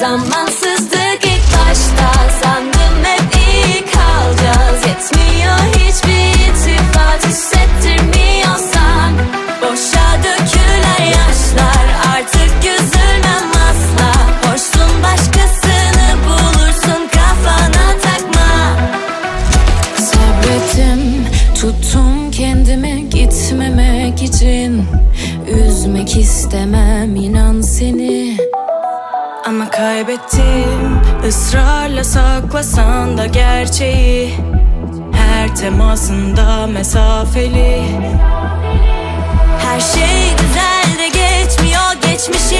Zamansızlık ilk başta. Sandım hep iyi kalacağız. Yetmiyor hiçbir itifat hissettirmiyorsan Boşa dökülen yaşlar. Artık üzülmem asla. Hoşsun başkasını bulursun kafana takma. Sabrettim tuttum kendimi gitmemek için. Üzmek istemem inan seni. Ama kaybettim. Israrla saklasan da gerçeği. Her temasında mesafeli. Her şey güzel de geçmiyor geçmişin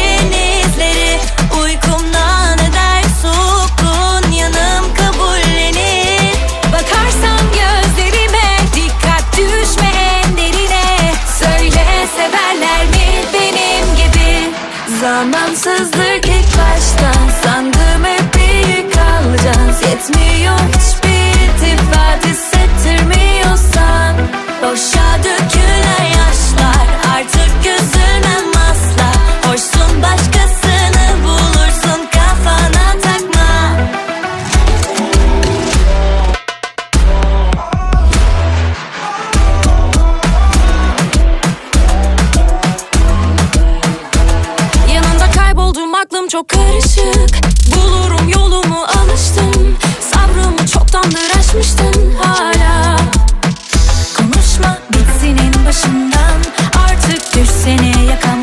Zamansızlık ilk baştan. Sandım hep iyi kalacağız. Yetmiyor çok karışık. Bulurum yolumu alıştım. Sabrımı çoktandır aşmıştın hala. Konuşma bitsin en başından. Artık düşsene yakamdan